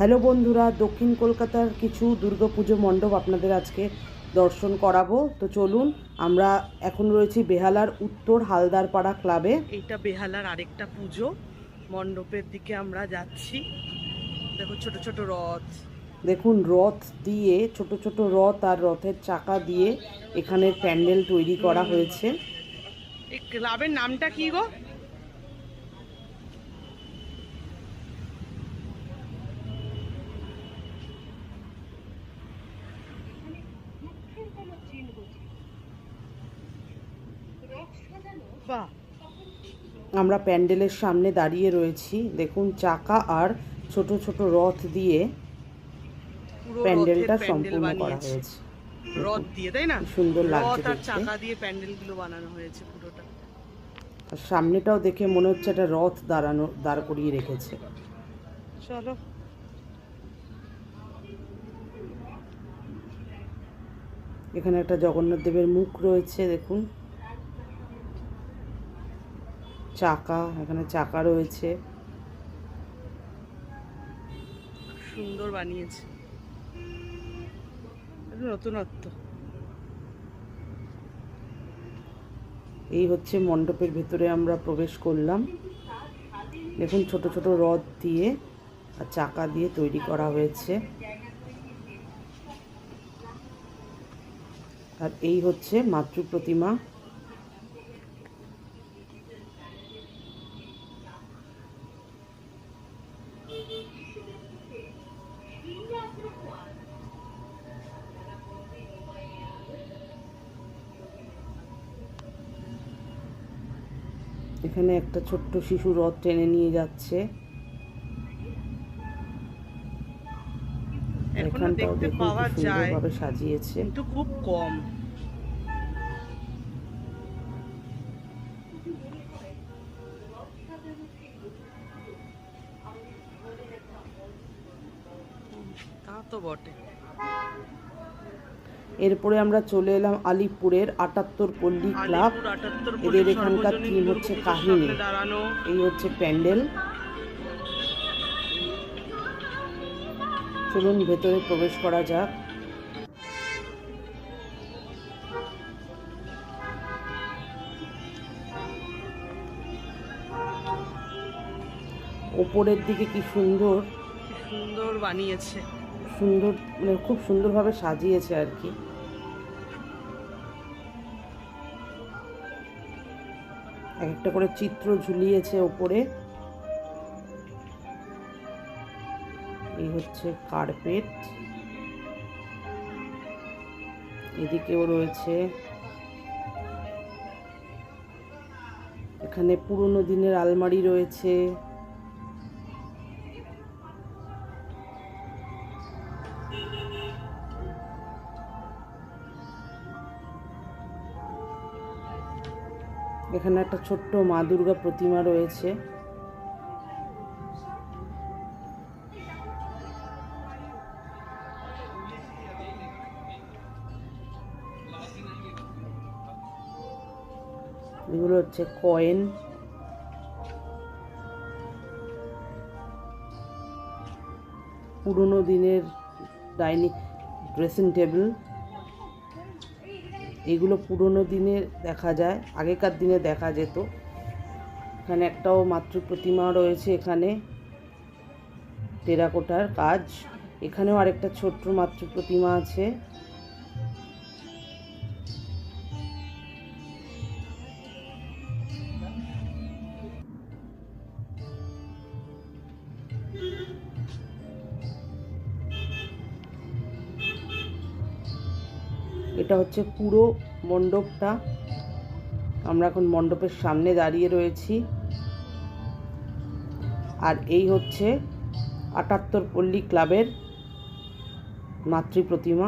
Hello বন্ধুরা দক্ষিণ কলকাতার কিছু দুর্গাপুজো মণ্ডপ আপনাদের আজকে দর্শন করাবো। তো চলুন আমরা এখন রয়েছি বেহালার উত্তর হালদারপাড়া ক্লাবে। এইটা বেহালার আরেকটা পুজো। মণ্ডপের দিকে আমরা যাচ্ছি। দেখো ছোট ছোট রথ। দেখুন রথ দিয়ে ছোট ছোট রথ আর রথের চাকা দিয়ে এখানে প্যান্ডেল তৈরি করা হয়েছে। এই ক্লাবের নামটা কি গো? আমরা প্যান্ডেলের সামনে দাঁড়িয়ে রয়েছি। দেখুন চাকা আর ছোট ছোট রথ দিয়ে প্যান্ডেলটা সম্পূর্ণ করা হয়েছে। রথ দিয়ে তাই না? সুন্দর লাগছে আর চাকা দিয়ে প্যান্ডেলগুলো বানানো হয়েছে পুরোটা। আর সামনেটাও দেখে মনে হচ্ছে একটা রথ দাঁড়ানো দাঁড় করিয়ে রেখেছে। চলো। এখানে একটা জগন্নাথ দেবের মুখ রয়েছে দেখুন। চাকা এখানে চাকা রয়েছে। সুন্দর বানিয়েছে। নতুনত্ব। এই হচ্ছে মণ্ডপের ভেতরে আমরা প্রবেশ করলাম। দেখুন ছোট ছোট রথ দিয়ে আর চাকা দিয়ে তৈরি করা হয়েছে। আর এই হচ্ছে মাতৃ প্রতিমা এখানে একটা ছোট্ট শিশু রথ টেনে নিয়ে যাচ্ছে। এখানটাও দেখতে দেখুন পাওয়া যায় সুন্দরভাবে সাজিয়েছে। কিন্তু খুব কম। তা বটে। এরপরে আমরা চলে এলাম আলিপুরের আটাত্তর পল্লী ক্লাব। এদের এখানকার থিম হচ্ছে কাহিনী। এই হচ্ছে প্যান্ডেল। চলুন ভেতরে প্রবেশ করা যাক। ওপরের দিকে কি সুন্দর? সুন্দর বানিয়েছে। সুন্দর মানে খুব সুন্দরভাবে সাজিয়েছে আর কি। এক একটা করে চিত্র ঝুলিয়েছে ওপরে। এই হচ্ছে কার্পেট এদিকেও রয়েছে এখানে পুরনো দিনের আলমারি রয়েছে। এখানে একটা ছোট্ট মা দুর্গা প্রতিমা রয়েছে। এগুলো হচ্ছে কয়েন। পুরনো দিনের ডাইনিং, ড্রেসিং টেবিল। এগুলো পুরনো দিনে দেখা যায়, আগেকার দিনে দেখা যেত। এখানে একটাও মাতৃ প্রতিমা রয়েছে এখানে, টেরাকোটার কাজ। এখানেও আরেকটা ছোট্ট মাতৃ প্রতিমা আছে। এটা হচ্ছে পুরো মণ্ডপটা। আমরা এখন মণ্ডপের সামনে দাঁড়িয়ে রয়েছি। আর এই হচ্ছে আটাত্তর পল্লী ক্লাবের মাতৃ প্রতিমা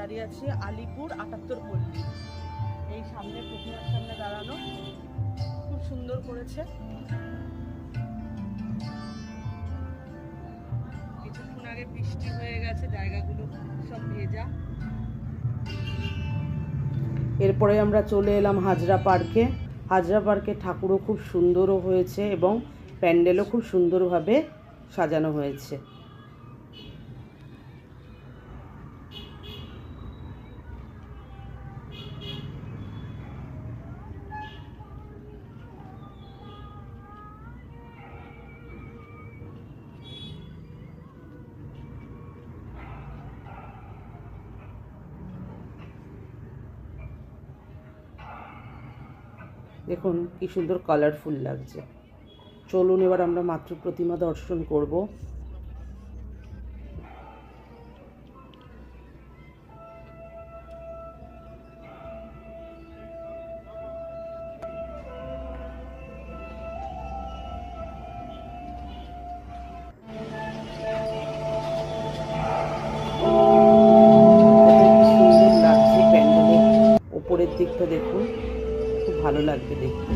দাঁড়িয়ে আছি আলিপুর আটাত্তর পল্লী। এই সামনে প্রতিমার সামনে দাঁড়ানো। খুব সুন্দর করেছে। কিছুক্ষণ আগে বৃষ্টি হয়ে গেছে, জায়গাগুলো সব ভেজা। এরপরে আমরা চলে এলাম হাজরা পার্কে। হাজরা পার্কে ঠাকুরও খুব সুন্দরও হয়েছে এবং প্যান্ডেলও খুব সুন্দরভাবে সাজানো হয়েছে। দেখুন কি সুন্দর কালারফুল লাগছে। চলুন এবার আমরা মাতৃ প্রতিমা দর্শন করব। দিকটা দেখুন। ভালো লাগবে দেখতে।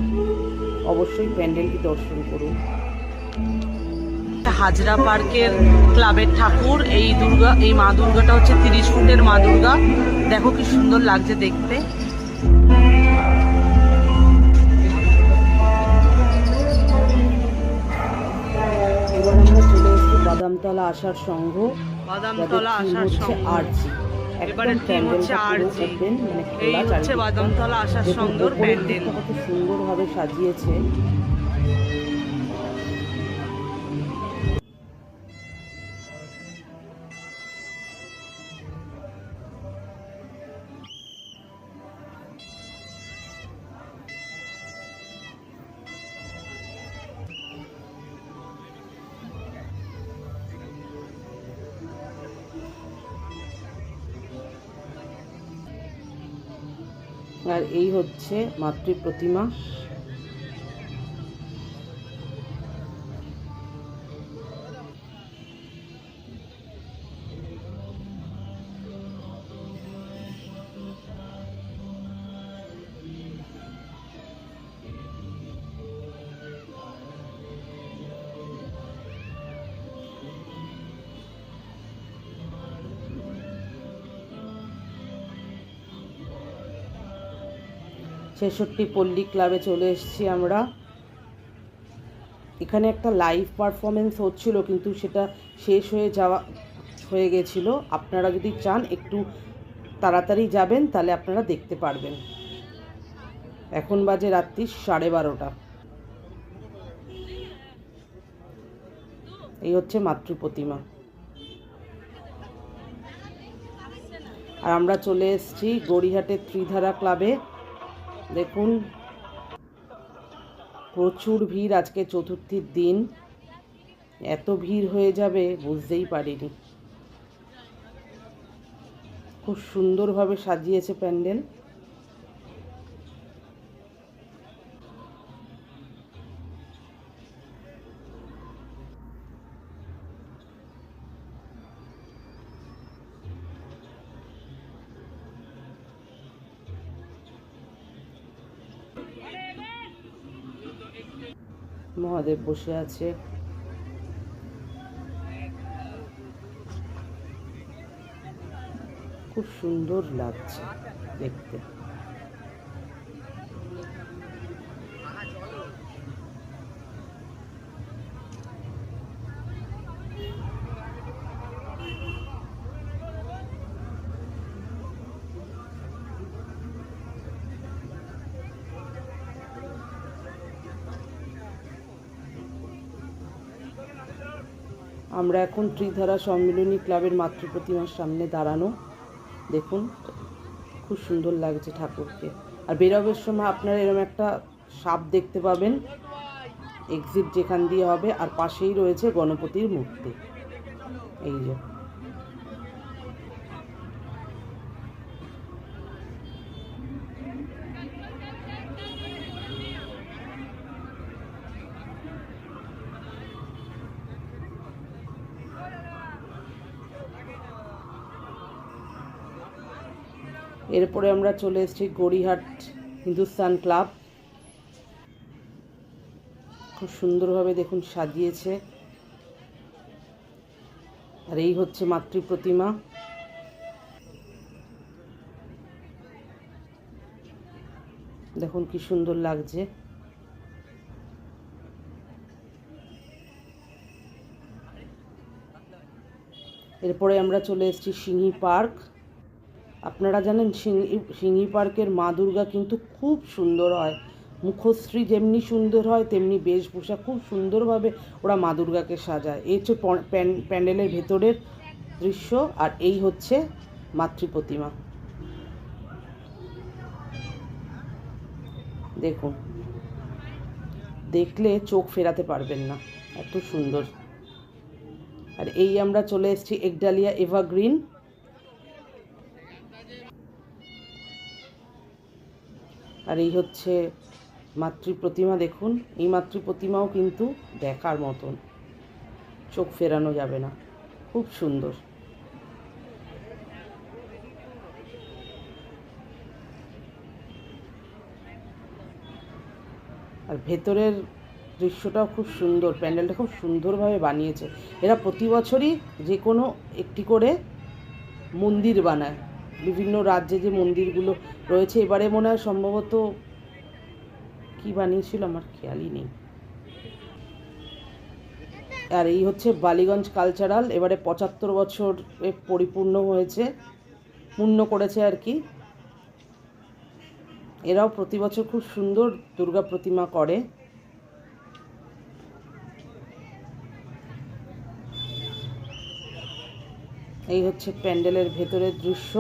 অবশ্যই প্যান্ডেলটি দর্শন করুন। হাজরা পার্কের ক্লাবের ঠাকুর এই দুর্গা এই মা দুর্গাটা হচ্ছে তিরিশ ফুটের মা দুর্গা। দেখো কি সুন্দর লাগছে দেখতে। এবার আমরা চলে এসেছি বাদামতলা আসার সংঘ বাদামতলা আসার সঙ্গ আরজি এবারে থিম হচ্ছে আরজি? এই হচ্ছে বাদামতলা আসার সুন্দর প্যান্ডেল কত সুন্দরভাবে সাজিয়েছে। আর এই হচ্ছে মাতৃ প্রতিমা ছেষট্টি পল্লী ক্লাবে চলে এসেছি আমরা। এখানে একটা লাইভ পারফরমেন্স হচ্ছিল, কিন্তু সেটা শেষ হয়ে যাওয়া, হয়ে গেছিল। আপনারা যদি চান একটু তাড়াতাড়ি যাবেন, তাহলে আপনারা দেখতে পারবেন। এখন বাজে রাত্রি সাড়ে বারোটা। এই হচ্ছে মাতৃ প্রতিমা। আর আমরা চলে এসেছি গড়িহাটের ত্রিধারা ক্লাবে। দেখুন। প্রচুর ভিড় আজকে চতুর্থীর দিন। এত ভিড় হয়ে যাবে বুঝতেই পারিনি। খুব সুন্দরভাবে সাজিয়েছে প্যান্ডেল। মহাদেব বসে আছে। খুব সুন্দর লাগছে দেখতে। আমরা এখন ত্রিধারা সম্মিলনী ক্লাবের মাতৃ প্রতিমার সামনে দাঁড়ানো। দেখুন, খুব সুন্দর লাগছে ঠাকুরকে। আর বেরোবের সময় আপনারা এরকম একটা সাপ দেখতে পাবেন। এক্সিট যেখান দিয়ে হবে, আর পাশেই রয়েছে গণপতির মূর্তি। এই যে। এরপরে আমরা চলে এসেছি গড়িহাট হিন্দুস্তান ক্লাব। খুব সুন্দরভাবে দেখুন সাজিয়েছে। আর এই হচ্ছে মাতৃ প্রতিমা। দেখুন কি সুন্দর লাগছে। এরপরে আমরা চলে এসেছি সিংহি পার্ক। আপনারা জানেন সিংহি সিংহি পার্কের মা দুর্গা কিন্তু খুব সুন্দর হয়। মুখশ্রী যেমনি সুন্দর হয়, তেমনি বেশভূষা খুব সুন্দরভাবে ওরা মা দুর্গাকে সাজায়। এই হচ্ছে প্যান্ডেলের ভেতরের দৃশ্য, আর এই হচ্ছে মাতৃ প্রতিমা। দেখুন, দেখলে চোখ ফেরাতে পারবেন না, এত সুন্দর। আর এই আমরা চলে এসেছি একডালিয়া এভারগ্রিন। আর এই হচ্ছে মাতৃ প্রতিমা দেখুন। এই মাতৃ প্রতিমাও কিন্তু দেখার মতন। চোখ ফেরানো যাবে না। খুব সুন্দর। আর ভেতরের দৃশ্যটাও খুব সুন্দর। প্যান্ডেলটা খুব সুন্দরভাবে বানিয়েছে। এরা প্রতি বছরই যে কোনো একটি করে মন্দির বানায়। বিভিন্ন রাজ্যে যে মন্দিরগুলো রয়েছে, এবারে মনে হয় সম্ভবত কি বানিয়েছিল আমার খেয়ালই নেই। আর এই হচ্ছে বালিগঞ্জ কালচারাল এবারে পঁচাত্তর বছর পরিপূর্ণ হয়েছে, পূর্ণ করেছে আর কি। এরাও প্রতি বছর খুব সুন্দর দুর্গা প্রতিমা করে। এই হচ্ছে প্যান্ডেলের ভেতরের দৃশ্য।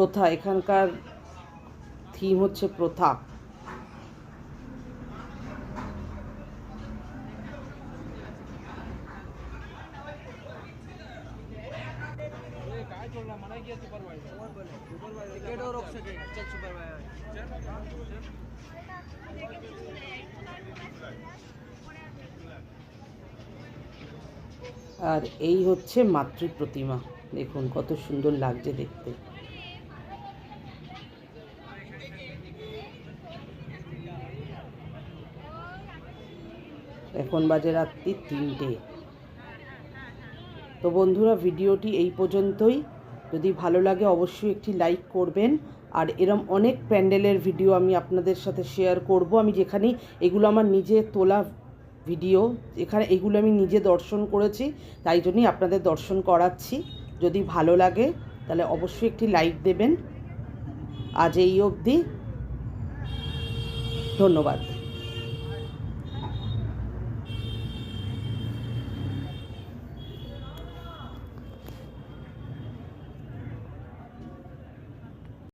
প্রথা, এখানকার থিম হচ্ছে প্রথা। আর এই হচ্ছে মাতৃ প্রতিমা। দেখুন কত সুন্দর লাগছে দেখতে। এখন বাজে রাত্রি তিনটে। তো বন্ধুরা, ভিডিওটি এই পর্যন্তই। যদি ভালো লাগে, অবশ্যই একটি লাইক করবেন। আর এরম অনেক প্যান্ডেলের ভিডিও আমি আপনাদের সাথে শেয়ার করব। আমি যেখানে এগুলো আমার নিজে তোলা ভিডিও এখানে এগুলো আমি নিজে দর্শন করেছি, তাই জন্যই আপনাদের দর্শন করাচ্ছি। যদি ভালো লাগে, তাহলে অবশ্যই একটি লাইক দেবেন। আজ এই অবধি। ধন্যবাদ।